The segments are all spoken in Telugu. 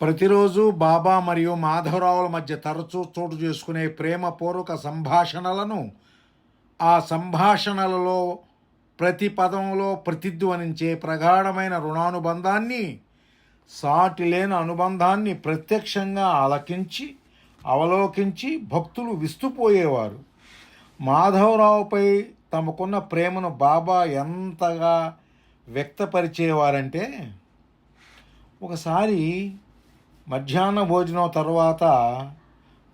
ప్రతిరోజు బాబా మరియు మాధవరావుల మధ్య తరచూ చోటు చేసుకునే ప్రేమపూర్వక సంభాషణలను ఆ సంభాషణలలో ప్రతి పదంలో ప్రతిధ్వనించే ప్రగాఢమైన రుణానుబంధాన్ని సాటి లేని అనుబంధాన్ని ప్రత్యక్షంగా ఆలకించి అవలోకించి భక్తులు విస్తుపోయేవారు. మాధవరావుపై తమకున్న ప్రేమను బాబా ఎంతగా వ్యక్తపరిచేవారంటే ఒకసారి మధ్యాహ్న భోజనం తర్వాత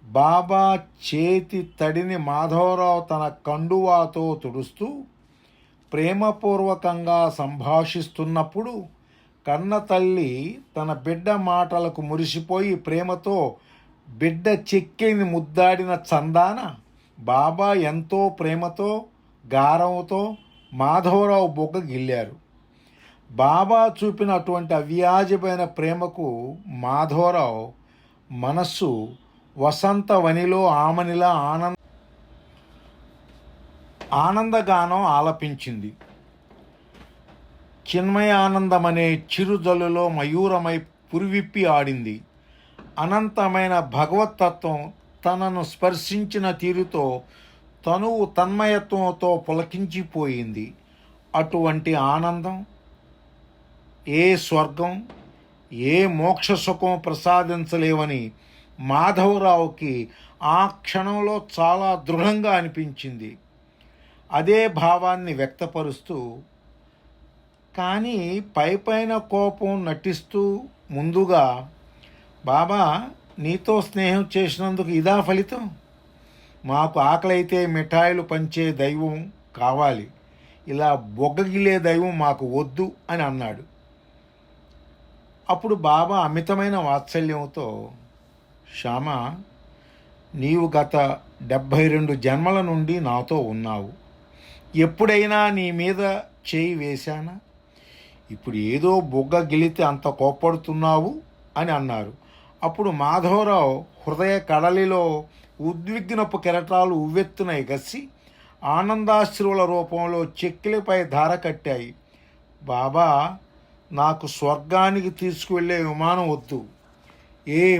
బాబా చేతి తడిని మాధవరావు తన కండువాతో తుడుస్తూ ప్రేమపూర్వకంగా సంభాషిస్తున్నప్పుడు కన్న తల్లి తన బిడ్డ మాటలకు మురిసిపోయి ప్రేమతో బిడ్డ చెక్కిని ముద్దాడిన చందాన బాబా ఎంతో ప్రేమతో గారంతో మాధవరావు బొగ్గ గిల్లారు. బాబా చూపిన అటువంటి అవ్యాజమైన ప్రేమకు మాధవరావు మనస్సు వసంత వనిలో ఆమనిలా ఆనంద ఆనందగానం ఆలపించింది. చిన్మయానందమనే చిరుజలులో మయూరమై పురివిప్పి ఆడింది. అనంతమైన భగవతత్వం తనను స్పర్శించిన తీరుతో తనువు తన్మయత్వంతో పులకించిపోయింది. అటువంటి ఆనందం ఏ స్వర్గం ఏ మోక్ష సుఖం ప్రసాదించలేవని మాధవరావుకి ఆ క్షణంలో చాలా దృఢంగా అనిపించింది. అదే భావాన్ని వ్యక్తపరుస్తూ కానీ పై పైన కోపం నటిస్తూ ముందుగా బాబా నీతో స్నేహం చేసినందుకు ఇదా ఫలితం? మాకు ఆకలైతే మిఠాయిలు పంచే దైవం కావాలి. ఇలా బొగ్గగిలే దైవం మాకు వద్దు అని అన్నాడు. అప్పుడు బాబా అమితమైన వాత్సల్యంతో శ్యామ నీవు గత డెబ్భై రెండు జన్మల నుండి నాతో ఉన్నావు. ఎప్పుడైనా నీ మీద చేయి వేశానా? ఇప్పుడు ఏదో బుగ్గ గిలితే అంత కోప్పడుతున్నావు? అని అన్నారు. అప్పుడు మాధవరావు హృదయ కడలిలో ఉద్విగ్నపు కెరటాలు ఉవ్వెత్తున ఎగసి ఆనందాశ్రువుల రూపంలో చెక్కిలిపై ధార కట్టాయి. బాబా నాకు స్వర్గానికి తీసుకువెళ్ళే విమానం వద్దు. ఏ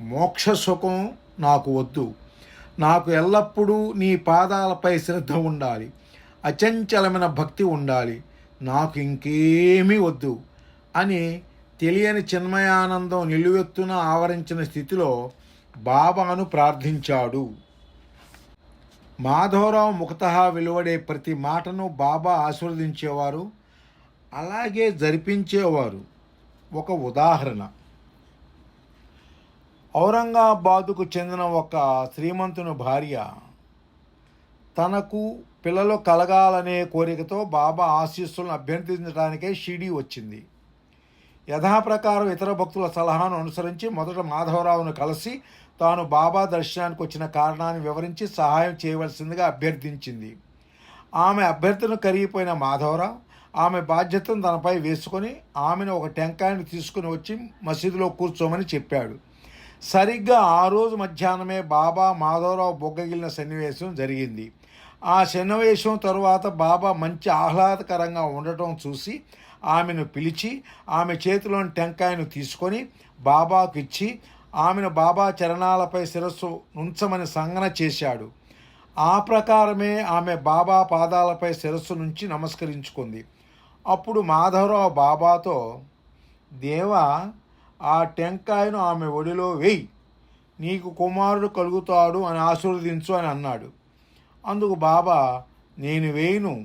మోక్ష సుఖం నాకు వద్దు. నాకు ఎల్లప్పుడూ నీ పాదాలపై శ్రద్ధ ఉండాలి. అచంచలమైన భక్తి ఉండాలి. నాకు ఇంకేమీ వద్దు అని తెలియని చిన్మయానందం నిలువెత్తున ఆవరించిన స్థితిలో బాబాను ప్రార్థించాడు. మాధవరావు ముఖతహా వెలువడే ప్రతి మాటను బాబా ఆశీర్వదించేవారు. అలాగే జరిపించేవారు. ఒక ఉదాహరణ. ఔరంగాబాదుకు చెందిన ఒక శ్రీమంతుని భార్య తనకు పిల్లలు కలగాలనే కోరికతో బాబా ఆశీస్సులను అభ్యర్థించడానికే షిడీ వచ్చింది. యథాప్రకారం ఇతర భక్తుల సలహాను అనుసరించి మొదట మాధవరావును కలిసి తాను బాబా దర్శనానికి వచ్చిన కారణాన్ని వివరించి సహాయం చేయవలసిందిగా అభ్యర్థించింది. ఆమె అభ్యర్థన కరిగిపోయిన మాధవరావు ఆమె బాధ్యతను తనపై వేసుకొని ఆమెను ఒక టెంకాయను తీసుకుని వచ్చి మసీదులో కూర్చోమని చెప్పాడు. సరిగ్గా ఆ రోజు మధ్యాహ్నమే బాబా మాధవరావు బొగ్గగిలిన సన్నివేశం జరిగింది. ఆ సన్నివేశం తరువాత బాబా మంచి ఆహ్లాదకరంగా ఉండటం చూసి ఆమెను పిలిచి ఆమె చేతిలోని టెంకాయను తీసుకొని బాబాకు ఇచ్చి ఆమెను బాబా చరణాలపై శిరస్సు ఉంచమని సంగన చేశాడు. ఆ ప్రకారమే ఆమె బాబా పాదాలపై శిరస్సు నుంచి నమస్కరించుకుంది. అప్పుడు మాధవరావు బాబాతో దేవా ఆ టెంకాయను ఆమె ఒడిలో వేయి. నీకు కుమారుడు కలుగుతాడు అని ఆశీర్వదించు అని అన్నాడు. అందుకు బాబా నేను వేయును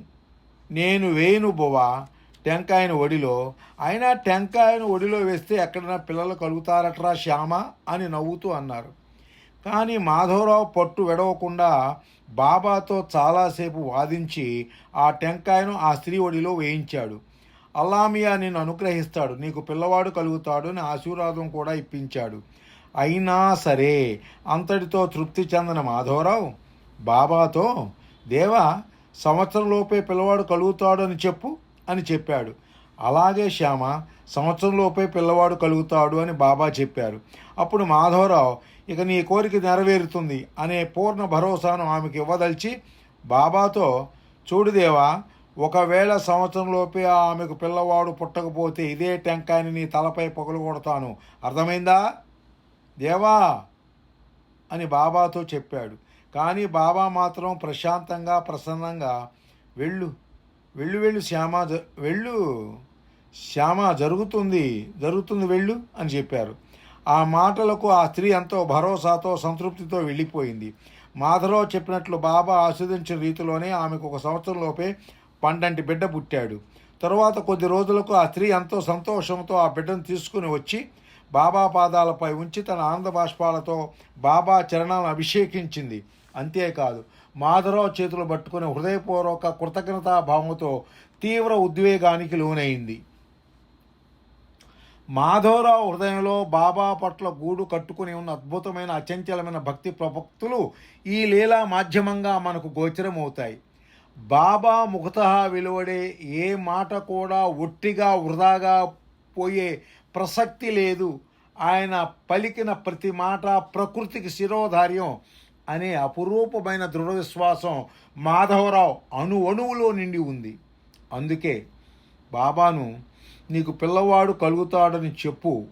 నేను వేయును బువా టెంకాయను ఒడిలో. అయినా టెంకాయను ఒడిలో వేస్తే ఎక్కడైనా పిల్లలు కలుగుతారట్రా శ్యామ? అని నవ్వుతూ అన్నారు. కానీ మాధవరావు పట్టు విడవకుండా బాబాతో చాలాసేపు వాదించి ఆ టెంకాయను ఆ స్త్రీ ఒడిలో వేయించాడు. అల్లామియా నిన్ను అనుగ్రహిస్తాడు నీకు పిల్లవాడు కలుగుతాడు అని ఆశీర్వాదం కూడా ఇప్పించాడు. అయినా సరే అంతటితో తృప్తి చెందిన మాధవరావు? బాబాతో? దేవా సంవత్సరంలోపే పిల్లవాడు కలుగుతాడు అని చెప్పు అని చెప్పాడు. అలాగే శ్యామ సంవత్సరంలోపే పిల్లవాడు కలుగుతాడు అని బాబా చెప్పారు. అప్పుడు మాధవరావు ఇక నీ కోరిక నెరవేరుతుంది అనే పూర్ణ భరోసాను ఆమెకి ఇవ్వదలిచి బాబాతో చూడుదేవా ఒకవేళ సంవత్సరంలోపే ఆమెకు పిల్లవాడు పుట్టకపోతే ఇదే టెంకాయని నీ తలపై పగులు కొడతాను. అర్థమైందా? దేవా అని బాబాతో చెప్పాడు. కానీ బాబా మాత్రం ప్రశాంతంగా ప్రసన్నంగా వెళ్ళు వెళ్ళు వెళ్ళు శ్యామ జ- వెళ్ళు శ్యామ జరుగుతుంది జరుగుతుంది వెళ్ళు అని చెప్పారు. ఆ మాటలకు ఆ స్త్రీ ఎంతో భరోసాతో సంతృప్తితో వెళ్ళిపోయింది. మాధవరావు చెప్పినట్లు బాబా ఆస్వాదించిన రీతిలోనే ఆమెకు ఒక సంవత్సరంలోపే పండంటి బిడ్డ పుట్టాడు. తరువాత కొద్ది రోజులకు ఆ స్త్రీ ఎంతో సంతోషంతో ఆ బిడ్డను తీసుకుని వచ్చి బాబా పాదాలపై ఉంచి తన ఆనంద బాష్పాలతో బాబా చరణాలను అభిషేకించింది. అంతేకాదు మాధవరావు చేతులు పట్టుకుని హృదయపూర్వక కృతజ్ఞతా భావంతో తీవ్ర ఉద్వేగానికి లోనైంది. మాధవరావు హృదయంలో బాబా పట్ల గూడు కట్టుకుని ఉన్న అద్భుతమైన అచంచలమైన భక్తి ప్రభక్తులు ఈ లీలా మాధ్యమంగా మనకు గోచరమవుతాయి. బాబా ముఖత వెలువడే ఏ మాట కూడా ఒట్టిగా వృధాగా పోయే ప్రసక్తి లేదు. ఆయన పలికిన ప్రతి మాట ప్రకృతికి శిరోధార్యం అనే అపురూపమైన దృఢ విశ్వాసం మాధవరావు అణు అణువులో నిండి ఉంది. అందుకే బాబాను నీకు పిల్లవాడు కలుగుతాడని చెప్పు.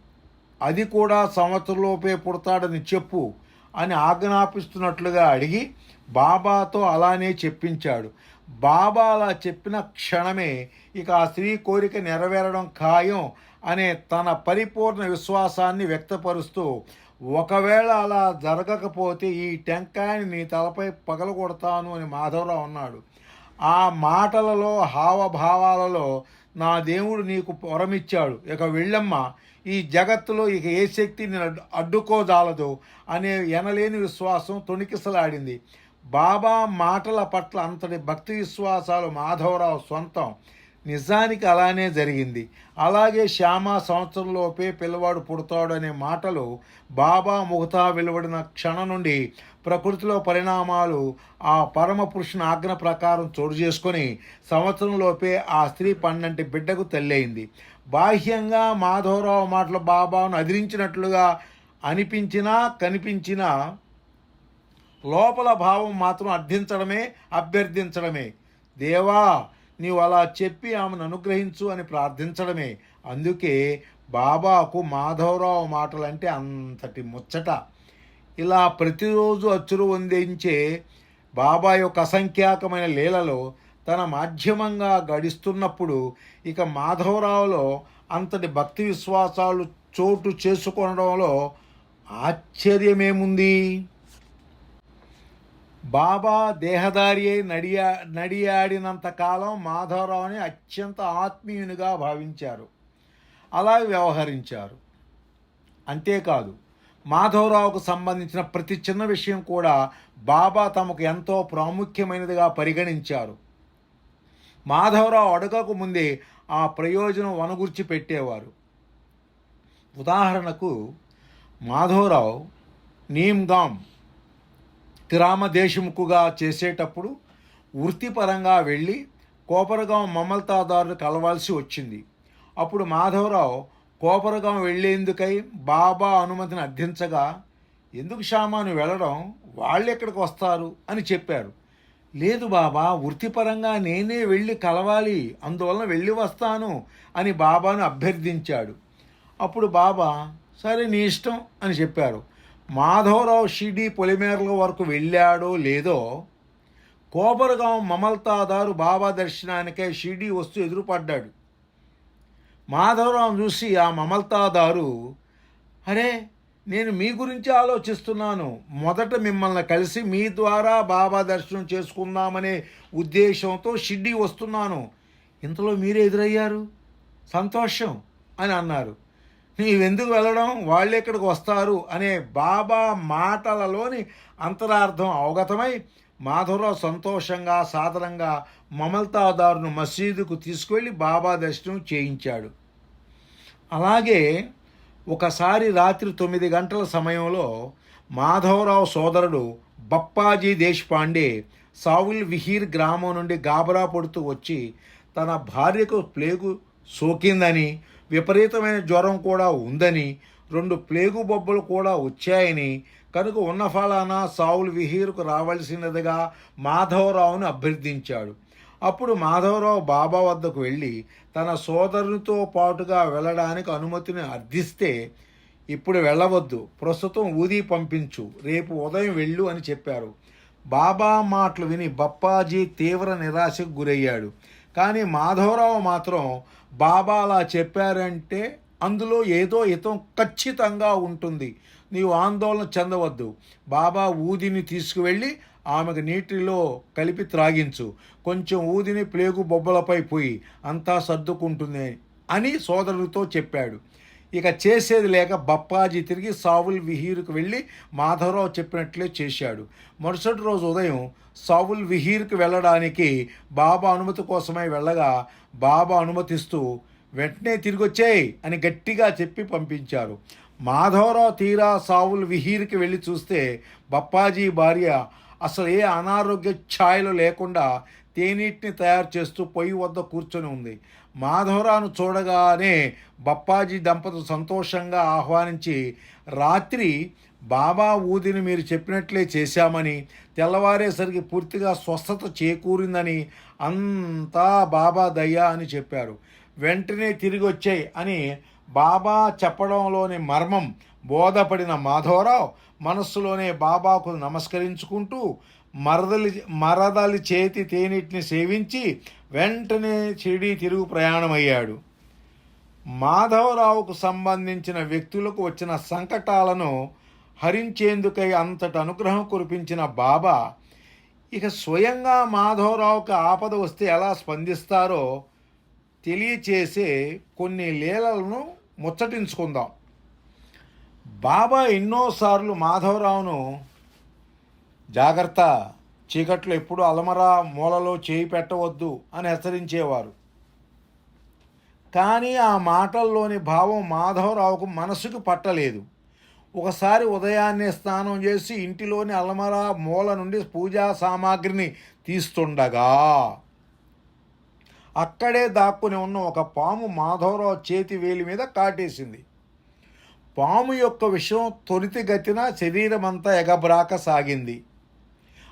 అది కూడా సంవత్సరంలోపే పుడతాడని చెప్పు అని ఆజ్ఞాపిస్తున్నట్లుగా అడిగి బాబాతో అలానే చెప్పించాడు. బాబా అలా చెప్పిన క్షణమే ఇక ఆ స్త్రీ కోరిక నెరవేరడం ఖాయం అనే తన పరిపూర్ణ విశ్వాసాన్ని వ్యక్తపరుస్తూ ఒకవేళ అలా జరగకపోతే ఈ టెంకాయని నీ తలపై పగలగొడతాను అని మాధవరావు అన్నాడు. ఆ మాటలలో హావభావాలలో నా దేవుడు నీకు వరమిచ్చాడు. ఇక వెళ్ళమ్మ ఈ జగత్తులో ఇక ఏ శక్తి నేను అడ్డుకోదాలదు అనే ఎనలేని విశ్వాసం తొణికిసలాడింది. బాబా మాటల పట్ల అంతటి భక్తి విశ్వాసాలు మాధవరావు సొంతం. నిజానికి అలానే జరిగింది. అలాగే శ్యామ సంవత్సరంలోపే పిల్లవాడు పుడతాడు అనే మాటలు బాబా ముఖతా వెలువడిన క్షణం నుండి ప్రకృతిలో పరిణామాలు ఆ పరమ పురుషుని ఆజ్ఞ ప్రకారం చోటు చేసుకొని సంవత్సరంలోపే ఆ స్త్రీ పన్నంటి బిడ్డకు తల్లయింది బాహ్యంగా మాధవరావు మాటలు బాబాను అదిరించినట్లుగా అనిపించినా కనిపించినా లోపల భావం మాత్రం అర్థించడమే అభ్యర్థించడమే. దేవా నీవు అలా చెప్పి ఆమెను అనుగ్రహించు అని ప్రార్థించడమే. అందుకే బాబాకు మాధవరావు మాటలంటే అంతటి ముచ్చట. ఇలా ప్రతిరోజు అచ్చురు వందించే బాబా యొక్క అసంఖ్యాకమైన లీలలో తన మాధ్యమంగా గడిస్తున్నప్పుడు ఇక మాధవరావులో అంతటి భక్తి విశ్వాసాలు చోటు చేసుకోవడంలో ఆశ్చర్యమేముంది? బాబా దేహదారి అయి నడియా నడియాడినంత కాలం మాధవరావుని అత్యంత ఆత్మీయునిగా భావించారు. అలా వ్యవహరించారు. అంతేకాదు మాధవరావుకు సంబంధించిన ప్రతి చిన్న విషయం కూడా బాబా తమకు ఎంతో ప్రాముఖ్యమైనదిగా పరిగణించారు. మాధవరావు అడగకు ముందే ఆ ప్రయోజనం వనగుర్చి పెట్టేవారు. ఉదాహరణకు మాధవరావు నీమ్గాం తిరామ దేశముఖుగా చేసేటప్పుడు వృత్తిపరంగా వెళ్ళి కోపరగాం మమల్తాదారులు కలవాల్సి వచ్చింది. అప్పుడు మాధవరావు కోపరగం వెళ్ళేందుకై బాబా అనుమతిని అర్థించగా ఎందుకు షామాను వెళ్ళడం? వాళ్ళు ఎక్కడికి వస్తారు? అని చెప్పారు. లేదు బాబా వృత్తిపరంగా నేనే వెళ్ళి కలవాలి అందువలన వెళ్ళి వస్తాను అని బాబాను అభ్యర్థించాడు. అప్పుడు బాబా సరే నీ ఇష్టం అని చెప్పారు. మాధవరావు షిడి పొలిమేరల వరకు వెళ్ళాడో లేదో కోపరగాం మమల్తాదారు బాబా దర్శనానికై షిడి వస్తూ ఎదురుపడ్డాడు. మాధవరావు చూసి ఆ మమల్తాదారు అరే నేను మీ గురించి ఆలోచిస్తున్నాను. మొదట మిమ్మల్ని కలిసి మీ ద్వారా బాబా దర్శనం చేసుకుందామనే ఉద్దేశంతో షిడ్డి వస్తున్నాను. ఇంతలో మీరే ఎదురయ్యారు? సంతోషం అని అన్నారు. నీవెందుకు వెళ్ళడం? వాళ్ళు ఇక్కడికి వస్తారు అనే బాబా మాటలలోని అంతరార్థం అవగతమై మాధవరావు సంతోషంగా సాధనంగా మమల్తాదారును మసీదుకు తీసుకువెళ్ళి బాబా దర్శనం చేయించాడు. అలాగే ఒకసారి రాత్రి తొమ్మిది గంటల సమయంలో మాధవరావు సోదరుడు బప్పాజీ దేశపాండే సావుల్ విహీర్ గ్రామం నుండి గాబరా పడుతూ వచ్చి తన భార్యకు ప్లేగు సోకిందని విపరీతమైన జ్వరం కూడా ఉందని రెండు ప్లేగు బొబ్బలు కూడా వచ్చాయని కనుక ఉన్న ఫలానా సావుల్ విహీర్కు రావాల్సినదిగా మాధవరావును అభ్యర్థించాడు. అప్పుడు మాధవరావు బాబా వద్దకు వెళ్ళి తన సోదరునితో పాటుగా వెళ్ళడానికి అనుమతిని అర్థిస్తే ఇప్పుడు వెళ్ళవద్దు ప్రస్తుతం ఊది పంపించు రేపు ఉదయం వెళ్ళు అని చెప్పారు. బాబా మాటలు విని బప్పాజీ తీవ్ర నిరాశకు గురయ్యాడు. కానీ మాధవరావు మాత్రం బాబా అలా చెప్పారంటే అందులో ఏదో హితం ఖచ్చితంగా ఉంటుంది. నీవు ఆందోళన చెందవద్దు. బాబా ఊదిని తీసుకువెళ్ళి ఆమెకు నీటిలో కలిపి త్రాగించు. కొంచెం ఊదిని ప్లేగు బొబ్బలపై పోయి అంతా సర్దుకుంటుంది అని సోదరుడితో చెప్పాడు. ఇక చేసేది లేక బప్పాజీ తిరిగి సావుల్ విహీర్కు వెళ్ళి మాధవరావు చెప్పినట్లే చేశాడు. మరుసటి రోజు ఉదయం సావుల్ విహీర్కు వెళ్ళడానికి బాబా అనుమతి కోసమై వెళ్ళగా బాబా అనుమతిస్తూ వెంటనే తిరిగి అని గట్టిగా చెప్పి పంపించారు. మాధవరావు తీరా సావులు విహీర్కి వెళ్ళి చూస్తే బప్పాజీ భార్య అసలు ఏ అనారోగ్య ఛాయలు లేకుండా తేనీటిని తయారు చేస్తూ పొయ్యి వద్ద కూర్చొని ఉంది. మాధవరావును చూడగానే బప్పాజీ దంపతులు సంతోషంగా ఆహ్వానించి రాత్రి బాబా ఊదిని మీరు చెప్పినట్లే చేశామని తెల్లవారేసరికి పూర్తిగా స్వస్థత చేకూరిందని అంతా బాబా దయ్యా అని చెప్పారు. వెంటనే తిరిగి వచ్చాయి అని బాబా చెప్పడంలోని మర్మం బోధపడిన మాధవరావు మనస్సులోనే బాబాకు నమస్కరించుకుంటూ మరదలి మరదలి చేతి తేనిటిని సేవించి వెంటనే షిరిడీ తిరుగు ప్రయాణమయ్యాడు. మాధవరావుకు సంబంధించిన వ్యక్తులకు వచ్చిన సంకటాలను హరించేందుకై అంతటి అనుగ్రహం కురిపించిన బాబా ఇక స్వయంగా మాధవరావుకి ఆపద వస్తే ఎలా స్పందిస్తారో తెలియచేసే కొన్ని లీలలను ముచ్చటించుకుందాం. బాబా ఎన్నోసార్లు మాధవరావును జాగ్రత్త చీకట్లో ఎప్పుడు అలమరా మూలలో చేయి పెట్టవద్దు అని హెచ్చరించేవారు. కానీ ఆ మాటల్లోని భావం మాధవరావుకు మనసుకు పట్టలేదు. ఒకసారి ఉదయాన్నే స్నానం చేసి ఇంటిలోని అలమరా మూల నుండి పూజా సామాగ్రిని తీస్తుండగా అక్కడే దాక్కుని ఉన్న ఒక పాము మాధవరావు చేతి వేలి మీద కాటేసింది. పాము యొక్క విషయం త్వరితగతిన శరీరమంతా ఎగబ్రాక సాగింది.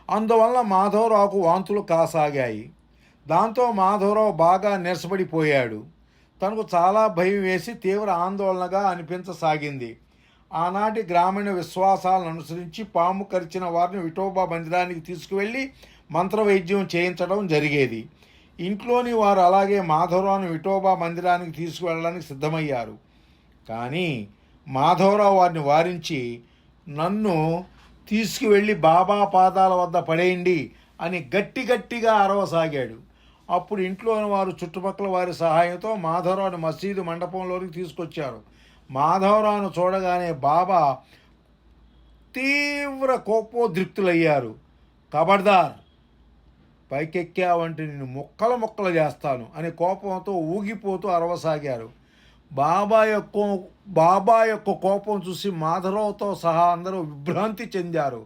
అందువల్ల మాధవరావుకు వాంతులు కాసాగాయి. దాంతో మాధవరావు బాగా నిరసపడిపోయాడు. తనకు చాలా భయం వేసి తీవ్ర ఆందోళనగా అనిపించసాగింది. ఆనాటి గ్రామీణ విశ్వాసాలను అనుసరించి పాము కరిచిన వారిని విఠోబా మందిరానికి తీసుకువెళ్ళి మంత్రవైద్యం చేయించడం జరిగేది. ఇంట్లోని వారు అలాగే మాధవరావును విఠోబా మందిరానికి తీసుకువెళ్ళడానికి సిద్ధమయ్యారు. కానీ మాధవరావు వారిని వారించి నన్ను తీసుకువెళ్ళి బాబా పాదాల వద్ద పడేయండి అని గట్టి గట్టిగా అరవసాగాడు అప్పుడు ఇంట్లోని వారు చుట్టుపక్కల వారి సహాయంతో మాధవరావుని మసీదు మండపంలోకి తీసుకొచ్చారు. మాధవరావును చూడగానే బాబా తీవ్ర కోపోద్రిక్తులయ్యారు. కబర్దార్ పైకెక్కావంటే నేను ముక్కలు ముక్కలు చేస్తాను అని కోపంతో ఊగిపోతూ అరవసాగారు. బాబా యొక్క బాబా యొక్క కోపం చూసి మాధవరావుతో సహా అందరూ విభ్రాంతి చెందారు.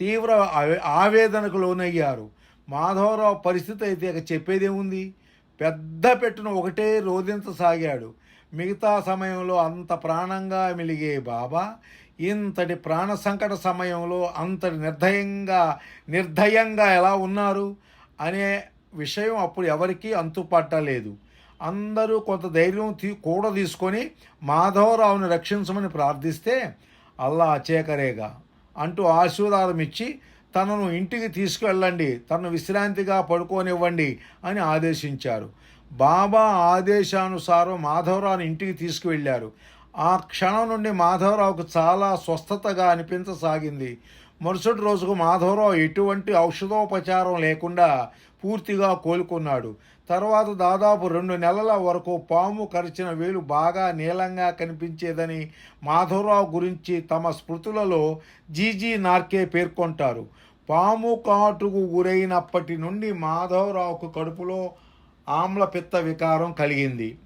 తీవ్ర ఆవే- ఆవేదనకు లోనయ్యారు. మాధవరావు పరిస్థితి అయితే ఇక చెప్పేదేముంది? పెద్ద పెట్టున ఒకటే రోధించసాగాడు మిగతా సమయంలో అంత ప్రాణంగా మెలిగే బాబా ఇంతటి ప్రాణ సంకట సమయంలో అంతటి నిర్దయంగా నిర్దయంగా ఎలా ఉన్నారు? అనే విషయం అప్పుడు ఎవరికీ అంతుపట్టలేదు. అందరూ కొంత ధైర్యం తీ కూడా తీసుకొని మాధవరావుని రక్షించమని ప్రార్థిస్తే అల్లా అచేకరేగా అంటూ ఆశీర్వాదం ఇచ్చి తనను ఇంటికి తీసుకువెళ్ళండి తనను విశ్రాంతిగా పడుకోనివ్వండి అని ఆదేశించారు. బాబా ఆదేశానుసారం మాధవరావుని ఇంటికి తీసుకువెళ్ళారు. ఆ క్షణం నుండి మాధవరావుకు చాలా స్వస్థతగా అనిపించసాగింది. మరుసటి రోజుకు మాధవరావు ఎటువంటి ఔషధోపచారం లేకుండా పూర్తిగా కోలుకున్నాడు. తర్వాత దాదాపు రెండు నెలల వరకు పాము కరిచిన వేలు బాగా నీలంగా కనిపించేదని మాధవరావు గురించి తమ స్మృతులలో జీజీ నార్కే పేర్కొంటారు. పాము కాటుకు గురైనప్పటి నుండి మాధవరావుకు కడుపులో ఆమ్లపిత్త వికారం కలిగింది.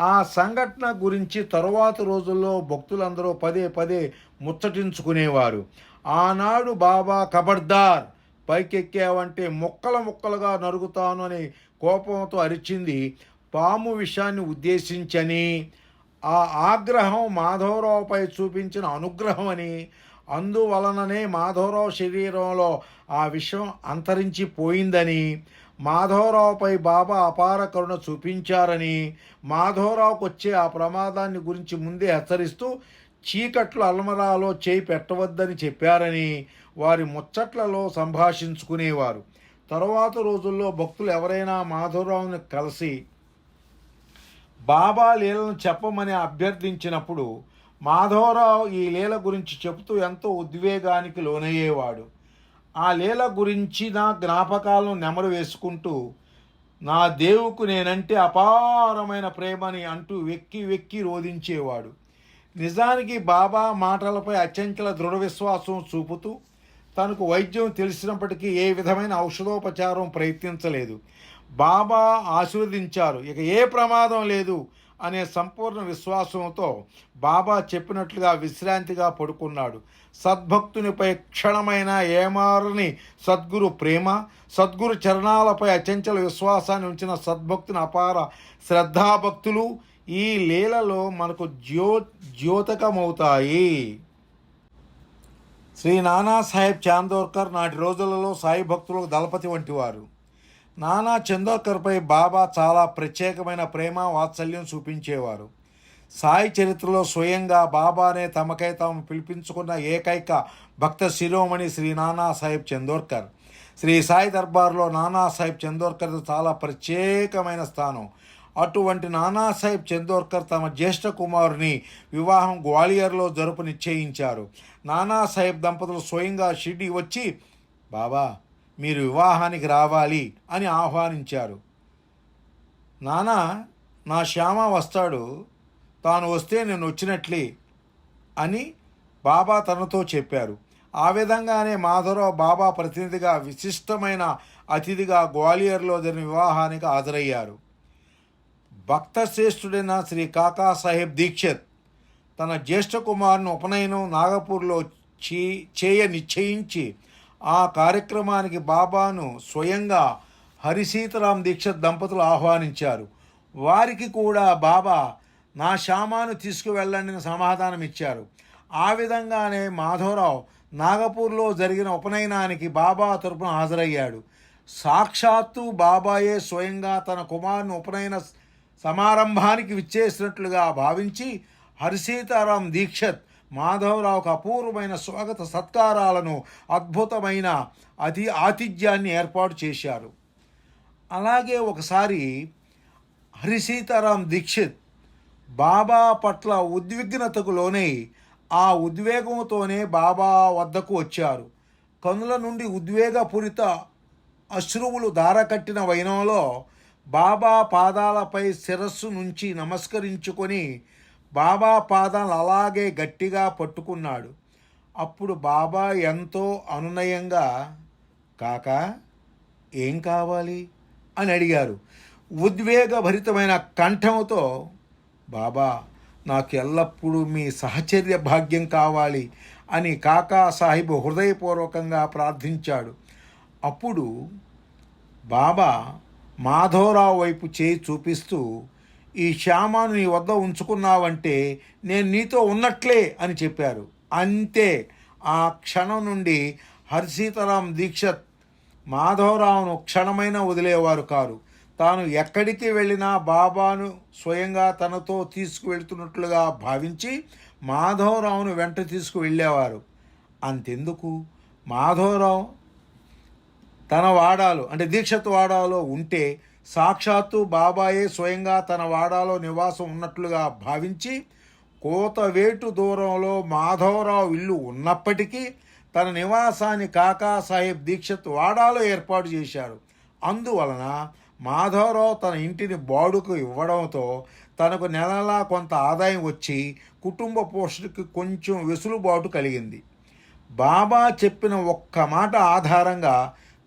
ఆ సంఘటన గురించి తరువాత రోజుల్లో భక్తులందరూ పదే పదే ముచ్చటించుకునేవారు. ఆనాడు బాబా కబడ్దార్ పైకెక్కావంటే ముక్కల ముక్కలుగా నరుగుతాను అని కోపంతో అరిచింది. పాము విషయాన్ని ఉద్దేశించని ఆ ఆగ్రహం మాధవరావుపై చూపించిన అనుగ్రహం అని అందువలననే మాధవరావు శరీరంలో ఆ విషయం అంతరించిపోయిందని మాధవరావుపై బాబా అపార కరుణ చూపించారని మాధవరావుకు వచ్చే ఆ ప్రమాదాన్ని గురించి ముందే హెచ్చరిస్తూ చీకట్లు అల్మరాలో చేయి పెట్టవద్దని చెప్పారని వారి ముచ్చట్లలో సంభాషించుకునేవారు. తరువాత రోజుల్లో భక్తులు ఎవరైనా మాధవరావుని కలిసి బాబా లీలను చెప్పమని అభ్యర్థించినప్పుడు మాధవరావు ఈ లీల గురించి చెబుతూ ఎంతో ఉద్వేగానికి లోనయ్యేవాడు. ఆ లీల గురించి నా జ్ఞాపకాలను నెమరు వేసుకుంటూ నా దేవుకు నేనంటే అపారమైన ప్రేమని అంటూ వెక్కి వెక్కి రోధించేవాడు. నిజానికి బాబా మాటలపై అత్యంత దృఢ విశ్వాసం చూపుతూ తనకు వైద్యం తెలిసినప్పటికీ ఏ విధమైన ఔషధోపచారం ప్రయత్నించలేదు. బాబా ఆశీర్వదించారు. ఇక ఏ ప్రమాదం లేదు అనే సంపూర్ణ విశ్వాసంతో బాబా చెప్పినట్లుగా విశ్రాంతిగా పడుకున్నాడు. సద్భక్తునిపై క్షణమైన ఏమారని సద్గురు ప్రేమ సద్గురు చరణాలపై అచంచల విశ్వాసాన్ని ఉంచిన సద్భక్తుని అపార శ్రద్ధాభక్తులు ఈ లీలలో మనకు జ్యో ద్యోతకమవుతాయి శ్రీ నానా సాహెబ్ చాందోర్కర్ నాటి రోజులలో సాయి భక్తులకు దళపతి వంటివారు. నానా చందోర్కర్పై బాబా చాలా ప్రత్యేకమైన ప్రేమ వాత్సల్యం చూపించేవారు. సాయి చరిత్రలో స్వయంగా బాబానే తమకై తాము పిలిపించుకున్న ఏకైక భక్త శిరోమణి శ్రీ నానా సాహెబ్ చందోర్కర్. శ్రీ సాయి దర్బార్లో నానా సాహెబ్ చందోర్కర్ చాలా ప్రత్యేకమైన స్థానం. అటువంటి నానాసాహెబ్ చందోర్కర్ తమ జ్యేష్ఠ కుమారుని వివాహం గ్వాలియర్లో జరుపు నిశ్చయించారు నానాసాహెబ్ దంపతులు స్వయంగా షిర్డీ వచ్చి బాబా మీరు వివాహానికి రావాలి అని ఆహ్వానించారు. నానా నా శ్యామ వస్తాడు తాను వస్తే నేను వచ్చినట్లే అని బాబా తనతో చెప్పారు. ఆ విధంగానే మాధవరావు బాబా ప్రతినిధిగా విశిష్టమైన అతిథిగా గ్వాలియర్లో జరిగిన వివాహానికి హాజరయ్యారు. భక్త శ్రేష్ఠుడైన శ్రీ కాకా సాహెబ్ దీక్షిత్ తన జ్యేష్ఠ కుమారుని ఉపనయనం నాగపూర్లో చే చేయ నిశ్చయించి ఆ కార్యక్రమానికి బాబాను స్వయంగా హరిసీతరాం దీక్షిత్ దంపతులు ఆహ్వానించారు. వారికి కూడా బాబా నా శ్యామాను తీసుకువెళ్ళండి సమాధానం ఇచ్చారు ఆ విధంగానే మాధవరావు నాగపూర్లో జరిగిన ఉపనయనానికి బాబా తరపున హాజరయ్యాడు. సాక్షాత్తు బాబాయే స్వయంగా తన కుమారుని ఉపనయన సమారంభానికి విచ్చేసినట్లుగా భావించి హరిసీతారాం దీక్షత్ మాధవరావుకు అపూర్వమైన స్వాగత సత్కారాలను అద్భుతమైన అతి ఆతిథ్యాన్ని ఏర్పాటు చేశారు. అలాగే ఒకసారి హరిసీతారాం దీక్షిత్ బాబా పట్ల ఉద్విగ్నతకు లోనై ఆ ఉద్వేగంతోనే బాబా వద్దకు వచ్చారు. కనుల నుండి ఉద్వేగపూరిత అశ్రువులు దారకట్టిన వైనంలో బాబా పాదాలపై శిరస్సు నుంచి నమస్కరించుకొని బాబా పాదాలు అలాగే గట్టిగా పట్టుకున్నాడు. అప్పుడు బాబా ఎంతో అనునయంగా కాకా ఏం కావాలి? అని అడిగారు. ఉద్వేగభరితమైన కంఠంతో బాబా నాకు ఎల్లప్పుడూ మీ సహచర్య భాగ్యం కావాలి అని కాకా సాహిబ్ హృదయపూర్వకంగా ప్రార్థించాడు. అప్పుడు బాబా మాధవరావు వైపు చేయి చూపిస్తూ ఈ శ్యామాను నీ వద్ద ఉంచుకున్నావంటే నేను నీతో ఉన్నట్లే అని చెప్పారు. అంతే. ఆ క్షణం నుండి హర్షీతరాం దీక్షత్ మాధవరావును క్షణమైన వదిలేవారు కారు. తాను ఎక్కడికి వెళ్ళినా బాబాను స్వయంగా తనతో తీసుకువెళ్తున్నట్లుగా భావించి మాధవరావును వెంట తీసుకువెళ్ళేవారు. అంతెందుకు? మాధవరావు తన వాడాలో అంటే దీక్షత్ వాడాలో ఉంటే సాక్షాత్తు బాబాయే స్వయంగా తన వాడాలో నివాసం ఉన్నట్లుగా భావించి కోతవేటు దూరంలో మాధవరావు ఇల్లు ఉన్నప్పటికీ తన నివాసాన్ని కాకా సాహెబ్ దీక్షత్ వాడాలో ఏర్పాటు చేశారు. అందువలన మాధవరావు తన ఇంటిని బాడుకు ఇవ్వడంతో తనకు నెలలా కొంత ఆదాయం వచ్చి కుటుంబ పోషణకి కొంచెం వెసులుబాటు కలిగింది. బాబా చెప్పిన ఒక్క మాట ఆధారంగా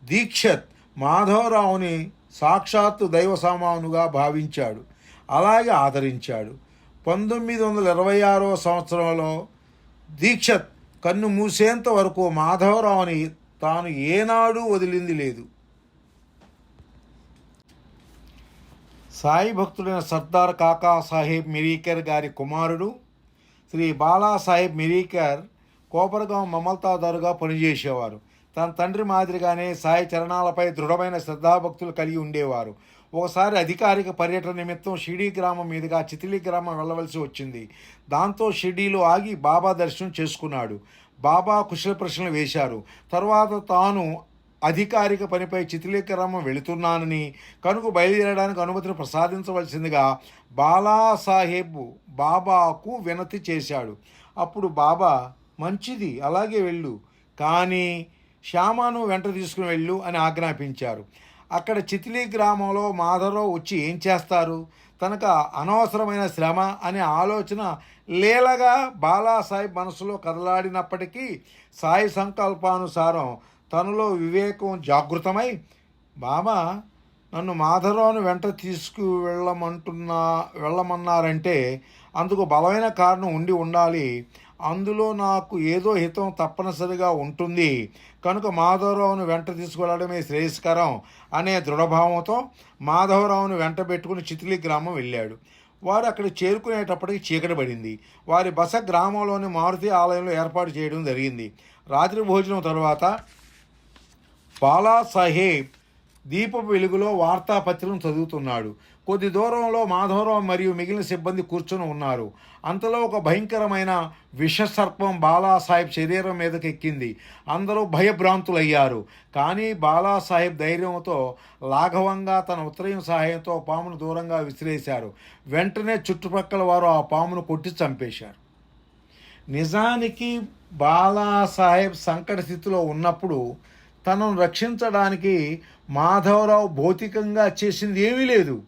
దీక్షత్ మాధవరావుని సాక్షాత్తు దైవ సామానుగా భావించాడు. అలాగే ఆదరించాడు. పంతొమ్మిది వందల ఇరవై ఆరో సంవత్సరంలో దీక్షత్ కన్ను మూసేంత వరకు మాధవరావుని తాను ఏనాడు వదిలింది లేదు. సాయి భక్తుడైన సర్దార్ కాకా సాహెబ్ మిరీకర్ గారి కుమారుడు శ్రీ బాలాసాహెబ్ మిరీకర్ కోపరగాం మమల్తాదారుగా పనిచేసేవారు. తన తండ్రి మాదిరిగానే సాయి చరణాలపై దృఢమైన శ్రద్ధాభక్తులు కలిగి ఉండేవారు. ఒకసారి అధికారిక పర్యటన నిమిత్తం షిడీ గ్రామం మీదుగా చితిలి గ్రామం వెళ్ళవలసి వచ్చింది. దాంతో షిడీలో ఆగి బాబా దర్శనం చేసుకున్నాడు. బాబా కుశల ప్రశ్నలు వేశారు. తర్వాత తాను అధికారిక పనిపై చితిలి గ్రామం వెళుతున్నానని కనుక బయలుదేరడానికి అనుమతిని ప్రసాదించవలసిందిగా బాలాసాహెబ్ బాబాకు వినతి చేశాడు. అప్పుడు బాబా మంచిది అలాగే వెళ్ళు. కానీ శ్యామాను వెంట తీసుకుని వెళ్ళు అని ఆజ్ఞాపించారు. అక్కడ చితిలి గ్రామంలో మాధవరావు వచ్చి ఏం చేస్తారు? తనక అనవసరమైన శ్రమ అనే ఆలోచన లీలగా బాలాసాహెబ్ మనసులో కదలాడినప్పటికీ సాయి సంకల్పానుసారం తనలో వివేకం జాగృతమై బామ నన్ను మాధవరావును వెంట తీసుకు వెళ్ళమంటున్నా వెళ్ళమన్నారంటే అందుకు బలమైన కారణం ఉండి ఉండాలి. అందులో నాకు ఏదో హితం తప్పనిసరిగా ఉంటుంది. కనుక మాధవరావును వెంట తీసుకువెళ్ళడమే శ్రేయస్కరం అనే దృఢభావంతో మాధవరావును వెంట పెట్టుకుని చితిలి గ్రామం వెళ్ళాడు. వారు అక్కడ చేరుకునేటప్పటికి చీకటి పడింది. వారి బస గ్రామంలోని మారుతి ఆలయంలో ఏర్పాటు చేయడం జరిగింది. రాత్రి భోజనం తర్వాత బాలాసాహెబ్ దీపపు వెలుగులో వార్తాపత్రికను చదువుతున్నాడు. కొద్ది దూరంలో మాధవరావు మరియు మిగిలిన సిబ్బంది కూర్చొని ఉన్నారు. అంతలో ఒక భయంకరమైన విషసర్పం బాలాసాహెబ్ శరీరం మీదకి ఎక్కింది అందరూ భయభ్రాంతులయ్యారు. కానీ బాలాసాహెబ్ ధైర్యంతో లాఘవంగా తన ఉత్తరయం సహాయంతో పామును దూరంగా విసిరేశారు. వెంటనే చుట్టుపక్కల వారు ఆ పామును కొట్టి చంపేశారు. నిజానికి బాలాసాహెబ్ సంకట స్థితిలో ఉన్నప్పుడు తనను రక్షించడానికి మాధవరావు భౌతికంగా చేసింది ఏమీ లేదు.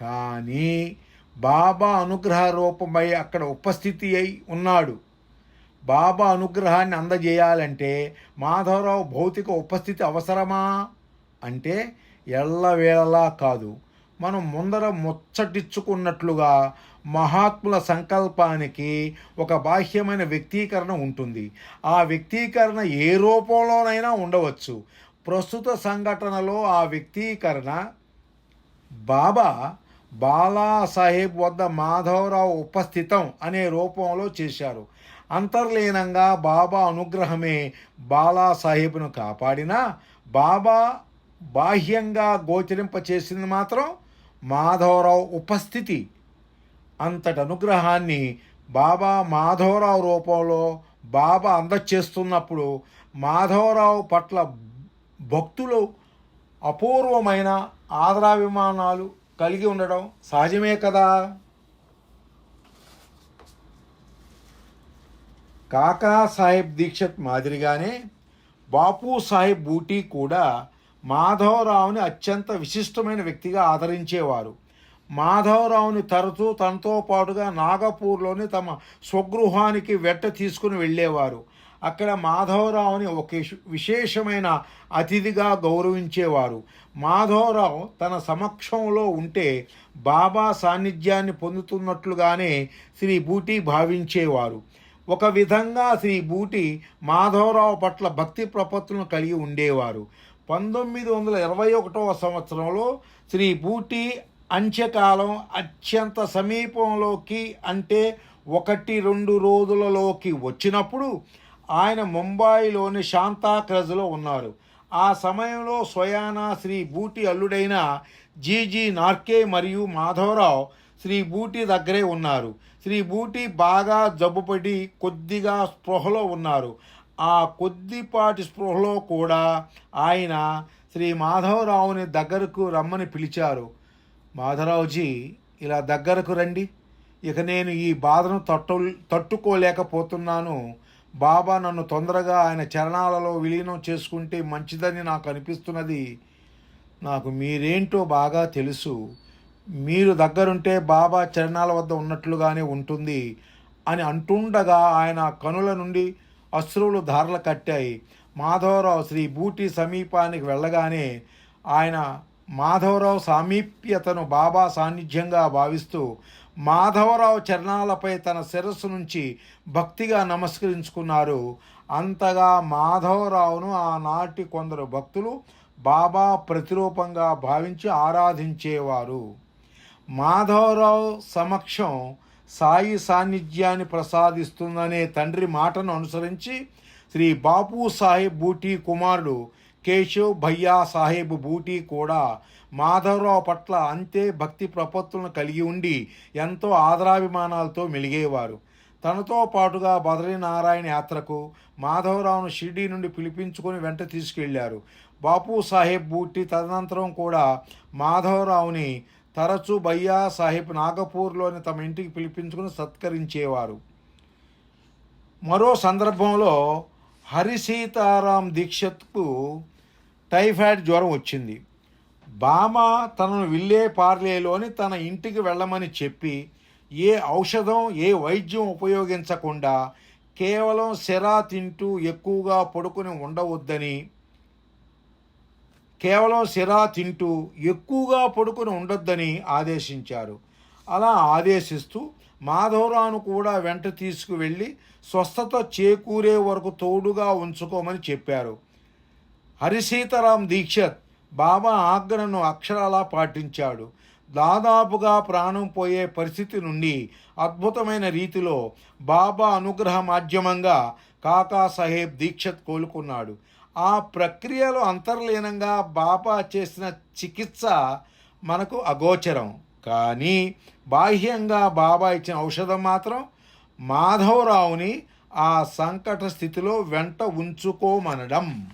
కానీ బాబా అనుగ్రహ రూపమై అక్కడ ఉపస్థితి అయి ఉన్నాడు. బాబా అనుగ్రహాన్ని అందజేయాలంటే మాధవరావు భౌతిక ఉపస్థితి అవసరమా? అంటే ఎల్లవేళలా కాదు. మనం ముందర ముచ్చటిచ్చుకున్నట్లుగా మహాత్ముల సంకల్పానికి ఒక బాహ్యమైన వ్యక్తీకరణ ఉంటుంది. ఆ వ్యక్తీకరణ ఏ రూపంలోనైనా ఉండవచ్చు. ప్రస్తుత సంఘటనలో ఆ వ్యక్తీకరణ బాబా బాలాసాహెబ్ వద్ద మాధవరావు ఉపస్థితం అనే రూపంలో చేశారు. అంతర్లీనంగా బాబా అనుగ్రహమే బాలాసాహెబ్ను కాపాడినా బాబా బాహ్యంగా గోచరింపచేసింది మాత్రం మాధవరావు ఉపస్థితి. అంతటి అనుగ్రహాన్ని బాబా మాధవరావు రూపంలో బాబా అందచేస్తున్నప్పుడు మాధవరావు పట్ల భక్తులు అపూర్వమైన ఆదరాభిమానాలు కలిగి ఉండడం సహజమే కదా? కాకా సాహెబ్ దీక్షత్ మాదిరిగానే బాపు సాహెబ్ బూటీ కూడా మాధవరావుని అత్యంత విశిష్టమైన వ్యక్తిగా ఆదరించేవారు. మాధవరావుని తరచూ తనతో పాటుగా నాగపూర్లోని తమ స్వగృహానికి వెట్ట తీసుకుని వెళ్ళేవారు. అక్కడ మాధవరావుని ఒక విశేషమైన అతిథిగా గౌరవించేవారు. మాధవరావు తన సమక్షంలో ఉంటే బాబా సాన్నిధ్యాన్ని పొందుతున్నట్లుగానే శ్రీ బూటి భావించేవారు. ఒక విధంగా శ్రీ బూటి మాధవరావు పట్ల భక్తి ప్రపత్తులను కలిగి ఉండేవారు. పంతొమ్మిది వందల ఇరవై ఒకటవ సంవత్సరంలో శ్రీ బూటి అంత్యకాలం అత్యంత సమీపంలోకి అంటే ఒకటి రెండు రోజులలోకి వచ్చినప్పుడు ఆయన ముంబాయిలోని శాంతాక్రజ్లో ఉన్నారు. ఆ సమయంలో స్వయానా శ్రీ బూటి అల్లుడైన జీజీ నార్కే మరియు మాధవరావు శ్రీ బూటి దగ్గరే ఉన్నారు. శ్రీ బూటి బాగా జబ్బుపడి కొద్దిగా స్పృహలో ఉన్నారు. ఆ కొద్దిపాటి స్పృహలో కూడా ఆయన శ్రీ మాధవరావుని దగ్గరకు రమ్మని పిలిచారు. మాధవరావుజీ ఇలా దగ్గరకు రండి. ఇక నేను ఈ బాధను తట్టు తట్టుకోలేకపోతున్నాను. బాబా నన్ను తొందరగా ఆయన చరణాలలో విలీనం చేసుకుంటే మంచిదని నాకు అనిపిస్తున్నది. నాకు మీరేంటో బాగా తెలుసు. మీరు దగ్గరుంటే బాబా చరణాల వద్ద ఉన్నట్లుగానే ఉంటుంది అని అంటుండగా ఆయన కనుల నుండి అశ్రువులు ధారలు కట్టాయి. మాధవరావు శ్రీ బూటి సమీపానికి వెళ్ళగానే ఆయన మాధవరావు సామీప్యతను బాబా సాన్నిధ్యంగా భావిస్తూ మాధవరావు చరణాలపై తన శిరస్సు నుంచి భక్తిగా నమస్కరించుకున్నారు. అంతగా మాధవరావును ఆనాటి కొందరు భక్తులు బాబా ప్రతిరూపంగా భావించి ఆరాధించేవారు. మాధవరావు సమక్షం సాయి సాన్నిధ్యాన్ని ప్రసాదిస్తుందనే తండ్రి మాటను అనుసరించి శ్రీ బాపు సాహెబ్ బూటీ కుమారుడు కేశవ్ భయ్యా సాహెబ్ బూటీ కూడా మాధవరావు పట్ల అంతే భక్తి ప్రపత్తులను కలిగి ఉండి ఎంతో ఆదరాభిమానాలతో మెలిగేవారు. తనతో పాటుగా బద్రీనారాయణ యాత్రకు మాధవరావును షిర్డీ నుండి పిలిపించుకొని వెంట తీసుకెళ్ళారు. బాపు సాహెబ్ బూట్టి తదనంతరం కూడా మాధవరావుని తరచూ భయ్యా సాహెబ్ నాగపూర్లోని తమ ఇంటికి పిలిపించుకుని సత్కరించేవారు. మరో సందర్భంలో హరిసీతారాం దీక్షత్కు టైఫాయిడ్ జ్వరం వచ్చింది. బామ తనను విల్లే పార్లేలోని తన ఇంటికి వెళ్ళమని చెప్పి ఏ ఔషధం ఏ వైద్యం ఉపయోగించకుండా కేవలం సిరా తింటూ ఎక్కువగా పడుకుని ఉండవద్దని కేవలం సిరా తింటూ ఎక్కువగా పడుకుని ఉండొద్దని ఆదేశించారు. అలా ఆదేశిస్తూ మాధవరావును కూడా వెంట తీసుకువెళ్ళి స్వస్థత చేకూరే వరకు తోడుగా ఉంచుకోమని చెప్పారు. హరిసీతారాం దీక్షత్ బాబా ఆజ్ఞను అక్షరాలా పాటించాడు. దాదాపుగా ప్రాణం పోయే పరిస్థితి నుండి అద్భుతమైన రీతిలో బాబా అనుగ్రహ మాధ్యమంగా కాకా సాహెబ్ దీక్షత్ కోలుకున్నాడు. ఆ ప్రక్రియలో అంతర్లీనంగా బాబా చేసిన చికిత్స మనకు అగోచరం. కానీ బాహ్యంగా బాబా ఇచ్చిన ఔషధం మాత్రం మాధవరావుని ఆ సంకట స్థితిలో వెంట ఉంచుకోమనడం.